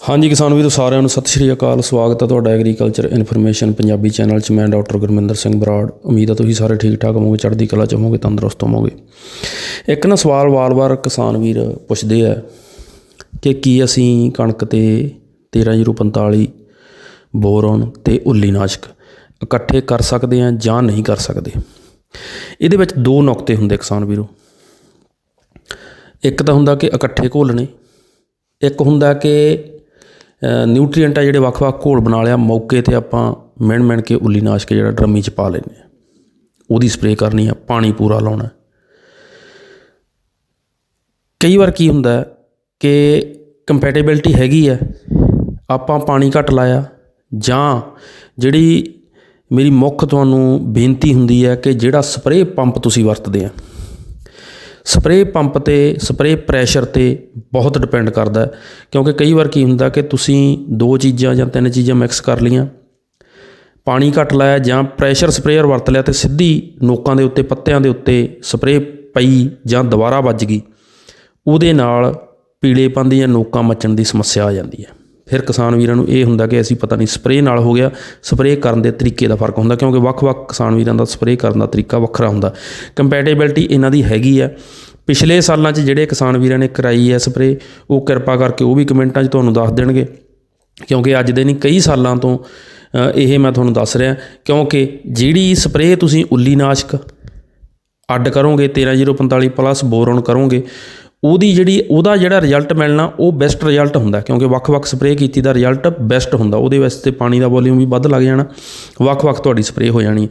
ਹਾਂਜੀ ਕਿਸਾਨ ਵੀਰੋ, ਸਾਰਿਆਂ ਨੂੰ ਸਤਿ ਸ਼੍ਰੀ ਅਕਾਲ। ਸਵਾਗਤ ਹੈ ਤੁਹਾਡਾ ਐਗਰੀਕਲਚਰ ਇਨਫੋਰਮੇਸ਼ਨ ਪੰਜਾਬੀ ਚੈਨਲ 'ਚ। ਮੈਂ ਡਾਕਟਰ ਗੁਰਮਿੰਦਰ ਸਿੰਘ ਬਰਾੜ। ਉਮੀਦ ਹੈ ਤੁਸੀਂ ਸਾਰੇ ਠੀਕ ਠਾਕ ਹੋਵੋਗੇ, ਚੜ੍ਹਦੀ ਕਲਾ 'ਚ ਹੋਵੋਗੇ, ਤੰਦਰੁਸਤ ਹੋਵੋਗੇ। ਇੱਕ ਨਾ ਸਵਾਲ ਵਾਰ-ਵਾਰ ਕਿਸਾਨ ਵੀਰ ਪੁੱਛਦੇ ਆ ਕਿ ਕੀ ਅਸੀਂ ਕਣਕ ਤੇ 13045 ਬੋਰੋਨ ਤੇ ਉੱਲੀ ਨਾਸ਼ਕ ਇਕੱਠੇ ਕਰ ਸਕਦੇ ਹਾਂ ਜਾਂ ਨਹੀਂ ਕਰ ਸਕਦੇ? ਇਹਦੇ ਵਿੱਚ ਦੋ ਨੁਕਤੇ ਹੁੰਦੇ ਕਿਸਾਨ ਵੀਰੋ। ਇੱਕ ਤਾਂ ਹੁੰਦਾ ਕਿ ਇਕੱਠੇ ਘੋਲਣੇ, ਇੱਕ ਹੁੰਦਾ ਕਿ ਨਿਊਟ੍ਰੀਐਂਟ ਆ ਜਿਹੜੇ ਵੱਖ-ਵੱਖ ਘੋਲ ਬਣਾ ਲਿਆ। ਮੌਕੇ ਤੇ ਆਪਾਂ ਮਿਣ ਮਿਣ ਕੇ ਉੱਲੀ ਨਾਸ਼ਕ ਜਿਹੜਾ ਡਰਮੀ 'ਚ ਪਾ ਲੈਂਦੇ ਆ ਉਹਦੀ ਸਪਰੇਅ ਕਰਨੀ ਆ, ਪਾਣੀ ਪੂਰਾ ਲਾਉਣਾ। ਕਈ ਵਾਰ ਕੀ ਹੁੰਦਾ ਕਿ ਕੰਪੈਟੀਬਿਲਟੀ ਹੈਗੀ ਆ, ਆਪਾਂ ਪਾਣੀ ਘੱਟ ਲਾਇਆ, ਜਾਂ ਜਿਹੜੀ ਮੇਰੀ ਮੁੱਖ ਤੁਹਾਨੂੰ ਬੇਨਤੀ ਹੁੰਦੀ ਹੈ ਕਿ ਜਿਹੜਾ ਸਪਰੇਅ ਪੰਪ ਤੁਸੀਂ ਵਰਤਦੇ ਆ। ਸਪਰੇਅ ਪੰਪ ਤੇ ਸਪਰੇਅ ਪ੍ਰੈਸ਼ਰ ਤੇ ਬਹੁਤ ਡਿਪੈਂਡ ਕਰਦਾ ਕਿਉਂਕਿ ਕਈ ਵਾਰ ਕੀ ਹੁੰਦਾ ਕਿ ਤੁਸੀਂ ਦੋ ਚੀਜ਼ਾਂ ਜਾਂ ਤਿੰਨ ਚੀਜ਼ਾਂ ਮਿਕਸ ਕਰ ਲੀਆਂ ਪਾਣੀ ਘੱਟ ਲਾਇਆ ਜਾਂ ਪ੍ਰੈਸ਼ਰ ਸਪਰੇਅਰ ਵਰਤ ਲਿਆ ਤੇ ਸਿੱਧੀ ਨੋਕਾਂ ਦੇ ਉੱਤੇ, ਪੱਤਿਆਂ ਦੇ ਉੱਤੇ ਸਪਰੇਅ ਪਈ ਜਾਂ ਦੁਬਾਰਾ ਵੱਜ ਗਈ, ਉਹਦੇ ਨਾਲ ਪੀਲੇਪਨ ਦੀਆਂ ਨੋਕਾਂ ਮੱਚਣ ਦੀ ਸਮੱਸਿਆ ਆ ਜਾਂਦੀ ਹੈ। ਫਿਰ ਕਿਸਾਨ ਵੀਰਾਂ ਨੂੰ ਇਹ ਹੁੰਦਾ ਕਿ ਅਸੀਂ ਪਤਾ ਨਹੀਂ ਸਪਰੇਅ ਨਾਲ ਹੋ ਗਿਆ, ਸਪਰੇਅ ਕਰਨ ਦੇ ਤਰੀਕੇ ਦਾ ਫ਼ਰਕ ਹੁੰਦਾ ਕਿਉਂਕਿ ਵੱਖ-ਵੱਖ ਕਿਸਾਨ ਵੀਰਾਂ ਦਾ ਸਪਰੇਅ ਕਰਨ ਦਾ ਤਰੀਕਾ ਵੱਖਰਾ ਹੁੰਦਾ। ਕੰਪੈਟੀਬਿਲਟੀ ਇਹਨਾਂ ਦੀ ਹੈਗੀ ਆ। ਪਿਛਲੇ ਸਾਲਾਂ 'ਚ ਜਿਹੜੇ ਕਿਸਾਨ ਵੀਰਾਂ ਨੇ ਕਰਾਈ ਹੈ ਸਪਰੇਅ, ਉਹ ਕਿਰਪਾ ਕਰਕੇ ਉਹ ਵੀ ਕਮੈਂਟਾਂ 'ਚ ਤੁਹਾਨੂੰ ਦੱਸ ਦੇਣਗੇ। ਕਿਉਂਕਿ ਅੱਜ ਦੇ ਨਹੀਂ, ਕਈ ਸਾਲਾਂ ਤੋਂ ਇਹ ਮੈਂ ਤੁਹਾਨੂੰ ਦੱਸ ਰਿਹਾ, ਕਿਉਂਕਿ ਜਿਹੜੀ ਸਪਰੇਅ ਤੁਸੀਂ ਉੱਲੀ ਨਾਸ਼ਕ ਅੱਡ ਕਰੋਗੇ 13045 ਪਲੱਸ ਬੋਰੋਨ ਕਰੋਗੇ ਉਹਦੀ ਜਿਹੜੀ, ਉਹਦਾ ਜਿਹੜਾ ਰਿਜ਼ਲਟ ਮਿਲਣਾ, ਉਹ ਬੈਸਟ ਰਿਜ਼ਲਟ ਹੁੰਦਾ, ਕਿਉਂਕਿ ਵੱਖ-ਵੱਖ ਸਪਰੇਅ ਕੀਤੀ ਦਾ ਰਿਜ਼ਲਟ ਬੈਸਟ ਹੁੰਦਾ, ਉਹਦੇ ਵਾਸਤੇ ਪਾਣੀ ਦਾ ਵੋਲਿਊਮ ਵੀ ਵੱਧ ਲੱਗ ਜਾਣਾ ਵੱਖ-ਵੱਖ ਤੁਹਾਡੀ ਸਪਰੇਅ ਹੋ ਜਾਣੀ ਹੈ।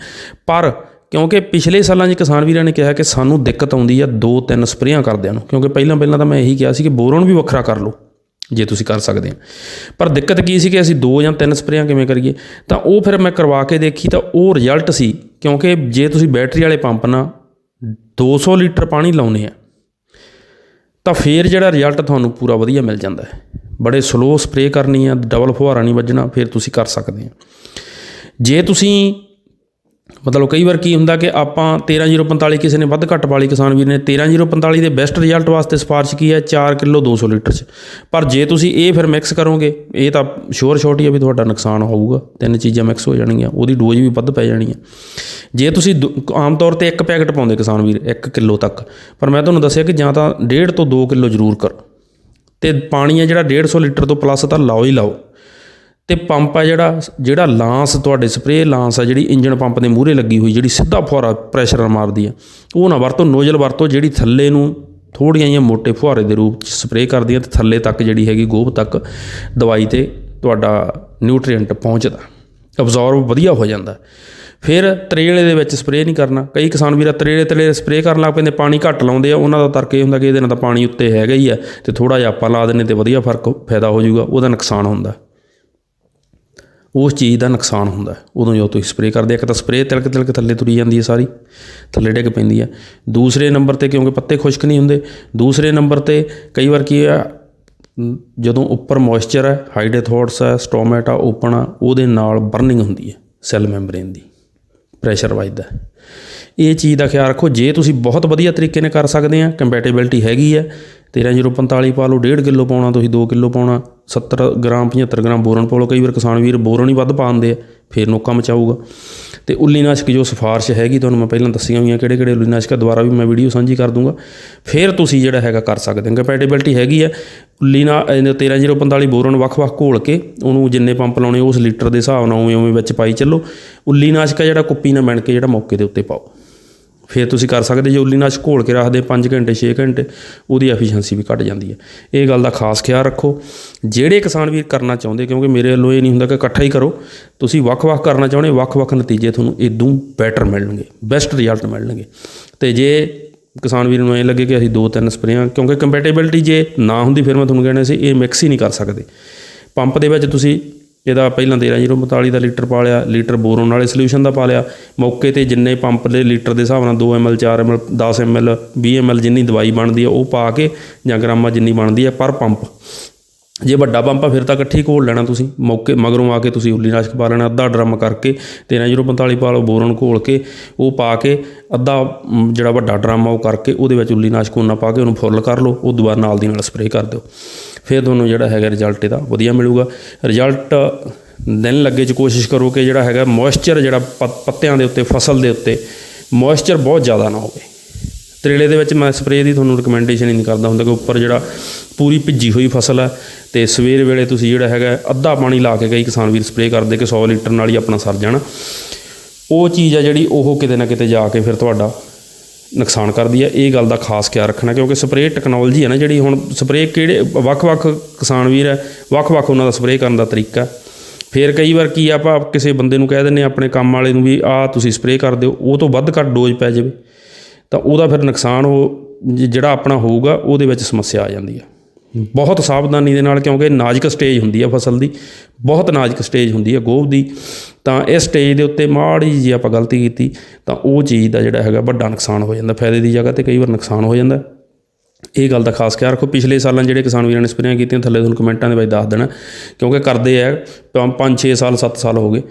ਪਰ ਕਿਉਂਕਿ ਪਿਛਲੇ ਸਾਲਾਂ 'ਚ ਕਿਸਾਨ ਵੀਰਾਂ ਨੇ ਕਿਹਾ ਕਿ ਸਾਨੂੰ ਦਿੱਕਤ ਆਉਂਦੀ ਆ ਦੋ ਤਿੰਨ ਸਪਰੇਆਂ ਕਰਦਿਆਂ ਨੂੰ, ਕਿਉਂਕਿ ਪਹਿਲਾਂ ਪਹਿਲਾਂ ਤਾਂ ਮੈਂ ਇਹੀ ਕਿਹਾ ਸੀ ਕਿ ਬੋਰੋਨ ਵੀ ਵੱਖਰਾ ਕਰ ਲਓ, ਜੇ ਤੁਸੀਂ ਕਰ ਸਕਦੇ ਆ ਪਰ ਦਿੱਕਤ ਕੀ ਸੀ ਕਿ ਅਸੀਂ ਦੋ ਜਾਂ ਤਿੰਨ ਸਪਰੇਆਂ ਕਿਵੇਂ ਕਰੀਏ? ਤਾਂ ਉਹ ਫਿਰ ਮੈਂ ਕਰਵਾ ਕੇ ਦੇਖੀ, ਤਾਂ ਉਹ ਰਿਜ਼ਲਟ ਸੀ, ਕਿਉਂਕਿ ਜੇ ਤੁਸੀਂ ਬੈਟਰੀ ਵਾਲੇ ਪੰਪ ਨਾਲ 200 ਲੀਟਰ ਪਾਣੀ ਲਾਉਨੇ ਆ ਤਾਂ ਫੇਰ ਜਿਹੜਾ ਰਿਜ਼ਲਟ ਤੁਹਾਨੂੰ ਪੂਰਾ ਵਧੀਆ ਮਿਲ ਜਾਂਦਾ ਹੈ। ਬੜੇ ਸਲੋ ਸਪਰੇਅ ਕਰਨੀ ਆ ਡਬਲ ਫੁਹਾਰਾ ਨਹੀਂ ਵੱਜਣਾ, ਫਿਰ ਤੁਸੀਂ ਕਰ ਸਕਦੇ ਆ ਜੇ ਤੁਸੀਂ ਮਤਲਬ ਕਈ ਵਾਰ ਕੀ ਹੁੰਦਾ ਕਿ ਆਪਾਂ 13045 ਕਿਸੇ ਨੇ ਵੱਧ ਘੱਟ ਵਾਲੀ ਕਿਸਾਨ ਵੀਰ ਨੇ 13045 ਦੇ ਬੈਸਟ ਰਿਜ਼ਲਟ ਵਾਸਤੇ ਸਿਫਾਰਿਸ਼ ਕੀ ਹੈ? 4 ਕਿਲੋ 200 ਲੀਟਰ ਚ। ਪਰ ਜੇ ਤੁਸੀਂ ਇਹ ਫਿਰ ਮਿਕਸ ਕਰੋਗੇ, ਇਹ ਤਾਂ ਸ਼ੋਰ ਸ਼ੋਰਟ ਹੀ ਆ ਵੀ ਤੁਹਾਡਾ ਨੁਕਸਾਨ ਹੋਊਗਾ। ਤਿੰਨ ਚੀਜ਼ਾਂ ਮਿਕਸ ਹੋ ਜਾਣਗੀਆਂ, ਉਹਦੀ ਡੋਜ਼ ਵੀ ਵੱਧ ਪੈ ਜਾਣੀ ਹੈ। ਜੇ ਤੁਸੀਂ ਦੋ- ਆਮ ਤੌਰ ਤੇ ਇੱਕ ਪੈਕਟ ਪਾਉਂਦੇ ਕਿਸਾਨ ਵੀਰ 1 ਕਿਲੋ ਤੱਕ। ਪਰ ਮੈਂ ਤੁਹਾਨੂੰ ਦੱਸਿਆ ਕਿ ਜਾਂ ਤਾਂ 1.5 ਤੋਂ 2 ਕਿਲੋ ਜ਼ਰੂਰ ਕਰੋ। ਤੇ ਪਾਣੀ ਹੈ ਜਿਹੜਾ 150 ਲੀਟਰ ਤੋਂ ਪਲੱਸ ਤਾਂ ਲਾਓ ਹੀ ਲਾਓ। ਤੇ ਪੰਪ ਆ ਜਿਹੜਾ ਜਿਹੜਾ ਲਾਂਸ ਤੁਹਾਡੇ ਸਪਰੇਅ ਲਾਂਸ ਆ, ਜਿਹੜੀ ਇੰਜਨ ਪੰਪ ਦੇ ਮੂਹਰੇ ਲੱਗੀ ਹੋਈ, ਜਿਹੜੀ ਸਿੱਧਾ ਫੁਹਾਰਾ ਪ੍ਰੈਸ਼ਰ ਮਾਰਦੀ ਆ, ਉਹ ਨਾ ਵਰਤੋ, ਨੋਜ਼ਲ ਵਰਤੋ, ਜਿਹੜੀ ਥੱਲੇ ਨੂੰ ਥੋੜੀਆਂ ਜਿਹੀਆਂ ਮੋٹے ਫੁਹਾਰੇ ਦੇ ਰੂਪ ਚ ਸਪਰੇਅ ਕਰਦੀ ਆ ਤੇ ਥੱਲੇ ਤੱਕ ਜਿਹੜੀ ਹੈਗੀ ਗੋਭ ਤੱਕ ਦਵਾਈ ਤੇ ਤੁਹਾਡਾ ਨਿਊਟ੍ਰੀਐਂਟ ਪਹੁੰਚਦਾ ਅਬਜ਼ੌਰਬ ਵਧੀਆ ਹੋ ਜਾਂਦਾ। ਫਿਰ ਤਰੇਲੇ ਦੇ ਵਿੱਚ ਸਪਰੇਅ ਨਹੀਂ ਕਰਨਾ, ਕਈ ਕਿਸਾਨ ਵੀਰਾ ਤਰੇਲੇ ਤਰੇਲੇ ਸਪਰੇਅ ਕਰਨ ਲੱਗ ਪੈਂਦੇ, ਪਾਣੀ ਘੱਟ ਲਾਉਂਦੇ ਆ, ਉਹਨਾਂ ਦਾ ਤਰਕ ਇਹ ਹੁੰਦਾ ਕਿ ਇਹਦੇ ਨਾਲ ਤਾਂ ਪਾਣੀ ਉੱਤੇ ਹੈਗਾ ਹੀ ਆ, ਤੇ ਥੋੜਾ ਜਿਹਾ ਆਪਾਂ ਲਾ ਦਿੰਨੇ ਤੇ ਵਧੀਆ ਫ਼ਰਕ ਫਾਇਦਾ ਹੋ ਜਾਊਗਾ, ਉਹਦਾ ਨੁਕਸਾਨ ਹੁੰਦਾ। ਉਸ ਚੀਜ਼ ਦਾ ਨੁਕਸਾਨ ਹੁੰਦਾ ਉਦੋਂ ਜਦੋਂ ਤੁਸੀਂ ਸਪਰੇਅ ਕਰਦੇ ਆ, ਇੱਕ ਤਾਂ ਸਪਰੇਅ ਤਿਲਕ ਤਿਲਕ ਥੱਲੇ ਤੁਰੀ ਜਾਂਦੀ ਹੈ ਸਾਰੀ ਥੱਲੇ ਡਿੱਗ ਪੈਂਦੀ ਹੈ। ਦੂਸਰੇ ਨੰਬਰ ਤੇ ਕਿਉਂਕਿ ਪੱਤੇ ਖੁਸ਼ਕ ਨਹੀਂ ਹੁੰਦੇ ਦੂਸਰੇ ਨੰਬਰ ਤੇ ਕਈ ਵਾਰ ਕੀ ਆ ਜਦੋਂ ਉੱਪਰ ਮੋਇਸਚਰ ਹੈ ਹਾਈਡੇਥੋਟਸ ਹੈ ਸਟੋਮੈਟ ਆ ਓਪਨ ਆ ਉਹਦੇ ਨਾਲ ਬਰਨਿੰਗ ਹੁੰਦੀ ਹੈ ਸੈੱਲ ਮੈਂਬਰੇਨ ਦੀ ਪ੍ਰੈਸ਼ਰ ਵੱਜਦਾ ਇਹ ਚੀਜ਼ ਦਾ ਖਿਆਲ ਰੱਖੋ ਜੇ ਤੁਸੀਂ ਬਹੁਤ ਵਧੀਆ ਤਰੀਕੇ ਨਾਲ ਕਰ ਸਕਦੇ ਆ ਕੰਪੈਟੀਬਿਲਟੀ ਹੈਗੀ ਹੈ 13045 ਪਾ ਲਓ 1.5 ਕਿਲੋ ਪਾਉਣਾ ਤੁਸੀਂ 2 ਕਿਲੋ ਪਾਉਣਾ 70 ਗ੍ਰਾਮ 75 ਗ੍ਰਾਮ ਬੋਰਨ ਪਾ ਲਓ ਕਈ ਵਾਰ ਕਿਸਾਨ ਵੀਰ ਬੋਰਨ ਹੀ ਵੱਧ ਪਾਉਂਦੇ ਆ ਫਿਰ ਨੋਕਾ ਮਚਾਊਗਾ। ਤੇ ਉੱਲੀ ਨਾਸ਼ਕ ਜੋ ਸਿਫਾਰਿਸ਼ ਹੈਗੀ ਤੁਹਾਨੂੰ ਮੈਂ ਪਹਿਲਾਂ ਦੱਸੀਆਂ ਹੋਈਆਂ ਕਿਹੜੇ ਕਿਹੜੇ ਉੱਲੀ ਨਾਸ਼ਕ ਆ, ਦੁਬਾਰਾ ਵੀ ਮੈਂ ਵੀਡੀਓ ਸਾਂਝੀ ਕਰ ਦੂੰਗਾ। ਫਿਰ ਤੁਸੀਂ ਜਿਹੜਾ ਹੈਗਾ ਕਰ ਸਕਦੇ ਹੋ। ਕੰਪੈਟੀਬਿਲਟੀ ਹੈਗੀ ਆ ਉੱਲੀ ਨਾਲ 13045 ਬੋਰਨ ਵੱਖ-ਵੱਖ ਘੋਲ ਕੇ ਉਹਨੂੰ ਜਿੰਨੇ ਪੰਪ ਲਾਉਣੇ ਉਸ ਲੀਟਰ ਦੇ ਹਿਸਾਬ ਨਾਲ ਉਵੇਂ ਉਵੇਂ ਵਿੱਚ ਪਾਈ ਚੱਲੋ। ਉੱਲੀ ਨਾਸ਼ਕ ਆ ਜਿਹੜਾ ਕੁੱਪੀ ਨਾਲ ਬਣ ਕੇ ਜਿਹੜਾ ਮੌਕੇ ਦੇ ਉੱਤੇ ਪਾਓ। ਫਿਰ ਤੁਸੀਂ ਕਰ ਸਕਦੇ ਜੇ ਉੱਲੀ ਨਾਸ਼ ਘੋਲ ਕੇ ਰੱਖਦੇ 5 ਘੰਟੇ 6 ਘੰਟੇ, ਉਹਦੀ ਐਫੀਸ਼ੀਐਂਸੀ ਵੀ ਘਟ ਜਾਂਦੀ ਹੈ। ਇਹ ਗੱਲ ਦਾ ਖਾਸ ਖਿਆਲ ਰੱਖੋ। ਜਿਹੜੇ ਕਿਸਾਨ ਵੀਰ ਕਰਨਾ ਚਾਹੁੰਦੇ, ਕਿਉਂਕਿ ਮੇਰੇ ਵੱਲੋਂ ਇਹ ਨਹੀਂ ਹੁੰਦਾ ਕਿ ਇਕੱਠਾ ਹੀ ਕਰੋ, ਤੁਸੀਂ ਵੱਖ-ਵੱਖ ਕਰਨਾ ਚਾਹੁੰਦੇ, ਵੱਖ-ਵੱਖ ਨਤੀਜੇ ਤੁਹਾਨੂੰ ਇਦੋਂ ਬੈਟਰ ਮਿਲਣਗੇ ਬੈਸਟ ਰਿਜ਼ਲਟ ਮਿਲਣਗੇ। ਤੇ ਜੇ ਕਿਸਾਨ ਵੀਰ ਨੂੰ ਇਹ ਲੱਗੇ ਕਿ ਅਸੀਂ ਦੋ ਤਿੰਨ ਸਪਰੇਆਂ, ਕਿਉਂਕਿ ਕੰਪੈਟੀਬਿਲਟੀ ਜੇ ਨਾ ਹੁੰਦੀ, ਫਿਰ ਮੈਂ ਤੁਹਾਨੂੰ ਕਹਿਣਾ ਸੀ, ਇਹ ਮਿਕਸ ਹੀ ਨਹੀਂ ਕਰ ਸਕਦੇ। ਪੰਪ ਦੇ ਵਿੱਚ ਤੁਸੀਂ ਇਹਦਾ ਪਹਿਲਾਂ 13045 ਦਾ ਲੀਟਰ ਪਾ ਲਿਆ, ਲੀਟਰ ਬੋਰੋਨ ਵਾਲੇ ਸੋਲੂਸ਼ਨ ਦਾ ਪਾ ਲਿਆ। ਮੌਕੇ ਤੇ ਜਿੰਨੇ ਪੰਪ ਦੇ ਲੀਟਰ ਦੇ ਹਿਸਾਬ ਨਾਲ 2 ml 4 ml 10 ml 20 ml ਜਿੰਨੀ ਦਵਾਈ ਬਣਦੀ ਆ, ਉਹ ਪਾ ਕੇ ਜਾਂ ਗ੍ਰਾਮਾਂ ਜਿੰਨੀ ਬਣਦੀ ਆ ਪਰ ਪੰਪ। ਜੇ ਵੱਡਾ ਪੰਪ ਆ, ਫਿਰ ਤਾਂ ਇਕੱਠੀ ਘੋਲ ਲੈਣਾ ਤੁਸੀਂ। ਮੌਕੇ, ਮਗਰੋਂ ਆ ਕੇ ਤੁਸੀਂ ਉੱਲੀ ਨਾਸ਼ਕ ਪਾ ਲੈਣਾ, ਅੱਧਾ ਡਰਮ ਕਰਕੇ 13045 ਪਾ ਲਓ, ਬੋਰਨ ਘੋਲ ਕੇ, ਉਹ ਪਾ ਕੇ ਅੱਧਾ ਜਿਹੜਾ ਵੱਡਾ ਡਰਮ ਆ, ਉਹ ਕਰਕੇ ਉਹਦੇ ਵਿੱਚ ਉੱਲੀ ਨਾਸ਼ਕ ਉਹਨਾਂ ਪਾ ਕੇ ਉਹਨੂੰ ਫੁੱਲ ਕਰ ਲਓ ਉਹ ਦੁਬਾਰਾ ਨਾਲ ਦੀ ਨਾਲ ਸਪਰੇਅ ਕਰ ਦਿਓ। ਫਿਰ ਤੁਹਾਨੂੰ ਜਿਹੜਾ ਹੈਗਾ ਰਿਜ਼ਲਟ ਇਹਦਾ ਵਧੀਆ ਮਿਲੂਗਾ। ਰਿਜ਼ਲਟ ਦਿਨ ਲੱਗੇ ਚ ਕੋਸ਼ਿਸ਼ ਕਰੋ ਕਿ ਜਿਹੜਾ ਹੈਗਾ ਮੋਇਸਚਰ ਜਿਹੜਾ ਪ- ਪੱਤਿਆਂ ਦੇ ਉੱਤੇ, ਫਸਲ ਦੇ ਉੱਤੇ ਮੋਇਸਚਰ ਬਹੁਤ ਜ਼ਿਆਦਾ ਨਾ ਹੋਵੇ। ਤਰੇਲੇ ਦੇ ਵਿੱਚ ਮੈਂ ਸਪਰੇਅ ਦੀ ਤੁਹਾਨੂੰ ਰਿਕਮੈਂਡੇਸ਼ਨ ਹੀ ਨਹੀਂ ਕਰਦਾ ਹੁੰਦਾ ਕਿ ਉੱਪਰ ਜਿਹੜਾ ਪੂਰੀ ਭਿੱਜੀ ਹੋਈ ਫਸਲ ਹੈ ਤੇ ਸਵੇਰ ਵੇਲੇ ਤੁਸੀਂ ਜਿਹੜਾ ਹੈਗਾ ਅੱਧਾ ਪਾਣੀ ਲਾ ਕੇ ਕਈ ਕਿਸਾਨ ਵੀਰ ਸਪਰੇਅ ਕਰਦੇ ਕਿ 100 ਲੀਟਰ ਨਾਲ ਹੀ ਆਪਣਾ ਸਰ ਜਾਣਾ। ਉਹ ਚੀਜ਼ ਆ ਜਿਹੜੀ ਉਹ ਕਿਤੇ ਨਾ ਕਿਤੇ ਜਾ ਕੇ ਫਿਰ ਤੁਹਾਡਾ ਨੁਕਸਾਨ ਕਰਦੀ ਹੈ ਇਹ ਗੱਲ ਦਾ ਖਾਸ ਖਿਆਲ ਰੱਖਣਾ, ਕਿਉਂਕਿ ਸਪਰੇਅ ਟੈਕਨੋਲੋਜੀ ਹੈ ਨਾ ਜਿਹੜੀ ਹੁਣ ਸਪਰੇਅ ਕਿਹੜੇ, ਵੱਖ-ਵੱਖ ਕਿਸਾਨ ਵੀਰ ਹੈ ਵੱਖ-ਵੱਖ ਉਹਨਾਂ ਦਾ ਸਪਰੇਅ ਕਰਨ ਦਾ ਤਰੀਕਾ। ਫਿਰ ਕਈ ਵਾਰ ਕੀ ਆਪਾਂ ਕਿਸੇ ਬੰਦੇ ਨੂੰ ਕਹਿ ਦਿੰਦੇ ਹਾਂ, ਆਪਣੇ ਕੰਮ ਵਾਲੇ ਨੂੰ ਵੀ ਆਹ ਤੁਸੀਂ ਸਪਰੇਅ ਕਰ ਦਿਓ। ਉਹ ਤੋਂ ਵੱਧ ਘੱਟ ਡੋਜ਼ ਪੈ ਜਾਵੇ। ਤਾਂ ਉਹਦਾ ਫਿਰ ਨੁਕਸਾਨ ਉਹ ਜਿਹੜਾ ਆਪਣਾ ਹੋਊਗਾ, ਉਹਦੇ ਵਿੱਚ ਸਮੱਸਿਆ ਆ ਜਾਂਦੀ ਹੈ ਬਹੁਤ ਸਾਵਧਾਨੀ ਦੇ ਨਾਲ, ਕਿਉਂਕਿ ਨਾਜ਼ੁਕ ਸਟੇਜ ਹੁੰਦੀ ਆ ਫਸਲ ਦੀ, ਬਹੁਤ ਨਾਜ਼ੁਕ ਸਟੇਜ ਹੁੰਦੀ ਹੈ ਗੋਭ ਦੀ, ਤਾਂ ਇਸ ਸਟੇਜ ਦੇ ਉੱਤੇ ਮਾੜੀ ਜਿਹੀ ਆਪਾਂ ਗਲਤੀ ਕੀਤੀ, ਤਾਂ ਉਹ ਚੀਜ਼ ਦਾ ਜਿਹੜਾ ਹੈਗਾ ਵੱਡਾ ਨੁਕਸਾਨ ਹੋ ਜਾਂਦਾ, ਫਾਇਦੇ ਦੀ ਜਗ੍ਹਾ ਤੇ ਕਈ ਵਾਰ ਨੁਕਸਾਨ ਹੋ ਜਾਂਦਾ। ਇਹ ਗੱਲ ਦਾ ਖਾਸ ਖਿਆਲ ਰੱਖੋ। ਪਿਛਲੇ ਸਾਲਾਂ ਜਿਹੜੇ ਕਿਸਾਨ ਵੀਰਾਂ ਨੇ ਸਪਰੇਆਂ ਕੀਤੀਆਂ, ਥੱਲੇ ਤੁਹਾਨੂੰ ਕਮੈਂਟਾਂ ਦੇ ਵਿੱਚ ਦੱਸ ਦੇਣਾ। ਕਿਉਂਕਿ ਕਰਦੇ ਆ 5 6 ਸਾਲ 7 ਸਾਲ ਹੋ ਗਏ।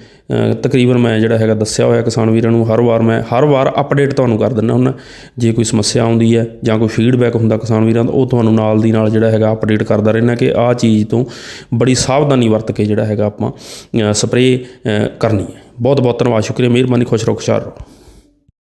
ਤਕਰੀਬਨ ਮੈਂ ਜਿਹੜਾ ਹੈਗਾ ਦੱਸਿਆ ਹੋਇਆ ਕਿਸਾਨ ਵੀਰਾਂ ਨੂੰ, ਹਰ ਵਾਰ ਮੈਂ, ਹਰ ਵਾਰ ਅਪਡੇਟ ਤੁਹਾਨੂੰ ਕਰ ਦਿੰਦਾ ਹੁੰਦਾ। ਜੇ ਕੋਈ ਸਮੱਸਿਆ ਆਉਂਦੀ ਹੈ ਜਾਂ ਕੋਈ ਫੀਡਬੈਕ ਹੁੰਦਾ ਕਿਸਾਨ ਵੀਰਾਂ ਦਾ, ਉਹ ਤੁਹਾਨੂੰ ਨਾਲ ਦੀ ਨਾਲ ਜਿਹੜਾ ਹੈਗਾ ਅਪਡੇਟ ਕਰਦਾ ਰਹਿਣਾ ਕਿ ਆਹ ਚੀਜ਼ ਤੋਂ ਬੜੀ ਸਾਵਧਾਨੀ ਵਰਤ ਕੇ ਜਿਹੜਾ ਹੈਗਾ ਆਪਾਂ ਸਪਰੇਅ ਕਰਨੀ ਹੈ। ਬਹੁਤ ਬਹੁਤ ਧੰਨਵਾਦ, ਸ਼ੁਕਰੀਆ। ਮਿਹਰਬਾਨੀ, ਖੁਸ਼ ਰਹੋ, ਖੁਸ਼ਹਾਲ ਰਹੋ।